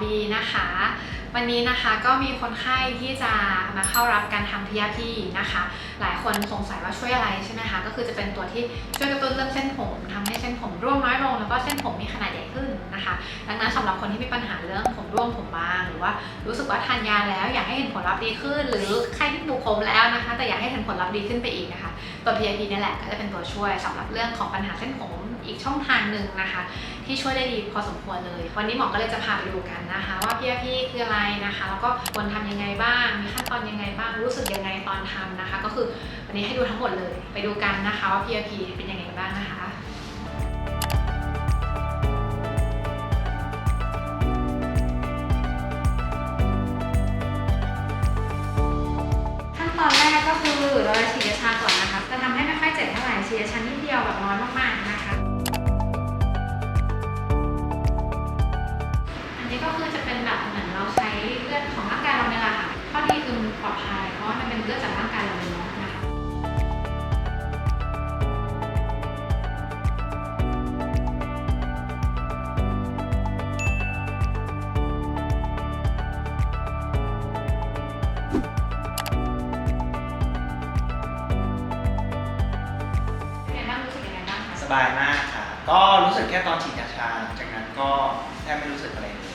บีนะคะ วันนี้นะคะก็มีคนไข้ที่จะมาเข้ารับการทำ PRP นะคะ หลายคนสงสัยว่าช่วยอะไรใช่ไหมคะ ก็คือจะเป็นตัวที่ช่วยกระตุ้นเรื่องเส้นผมทำให้เส้นผมร่วงน้อยลง แล้วก็เส้นผมมีขนาด ขึ้นนะคะ ดังนั้นสำหรับคนที่มีปัญหาเรื่องผมร่วงผมบาง หรือว่ารู้สึกว่าทานยาแล้วอยากให้เห็นผลลัพธ์ดีขึ้น หรือใครที่ปลูกผมแล้วนะคะ แต่อยากให้เห็นผลลัพธ์ดีขึ้นไปอีกนะคะ ตัว PRP นี่แหละก็จะเป็นตัวช่วยสำหรับเรื่องของปัญหาเส้นผมอีกช่องทางหนึ่งนะคะ ที่ช่วยได้ดีพอสมควรเลย วันนี้หมอก็เลยจะพาไปดูกันนะคะ ว่า PRP คืออะไรนะคะ แล้วก็ควรทำยังไงบ้างมีขั้นตอนยังไงบ้างรู้สึกยังไงตอนทำนะคะ ก็คือวันนี้ให้ดูทั้งหมดเลย ไปดูกันนะคะว่า PRP เป็นยังไงบ้างนะคะ ก็คือเราจะฉีดยาชาก่อนนะคะ จะทำให้ไม่ค่อยเจ็บเท่าไหร่ฉีดยาชานิด สบายมากค่ะ ก็รู้สึกแค่ตอนฉีดยาชาหลังจากนั้นก็แทบไม่รู้สึกอะไรเลย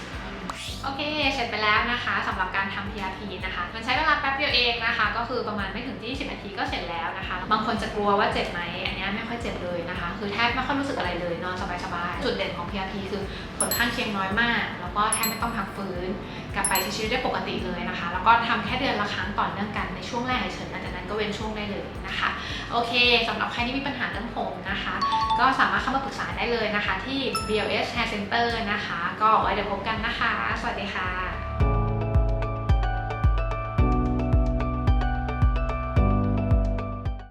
โอเค เสร็จไปแล้วนะคะสำหรับการทำ PRP นะคะ มันใช้เวลาแป๊บเดียวเองนะคะ ก็คือประมาณไม่ถึง 20 นาทีก็เสร็จแล้วนะคะ บางคนจะกลัวว่าเจ็บไหม อันเนี้ยไม่ค่อยเจ็บเลย คือแทบไม่ค่อยรู้สึกอะไรเลยนอนสบายๆจุดเด่นของ PRP คือผลข้างเคียงน้อยมาก แล้วก็แทบไม่ต้องพักฟื้น กลับไปใช้ชีวิตได้ปกติเลยนะคะ แล้วก็ทำแค่เดือนละครั้งต่อเนื่องกันในช่วงแรกเฉยๆหลังจากนั้นก็เว้นช่วงได้เลยนะคะ โอเคสำหรับใครที่มีปัญหาเรื่องผมนะคะ ก็สามารถเข้ามาปรึกษาได้เลยนะคะ ที่ BLS Hair Center นะคะ ก็ไว้เดี๋ยวพบกันนะคะ สวัสดีค่ะ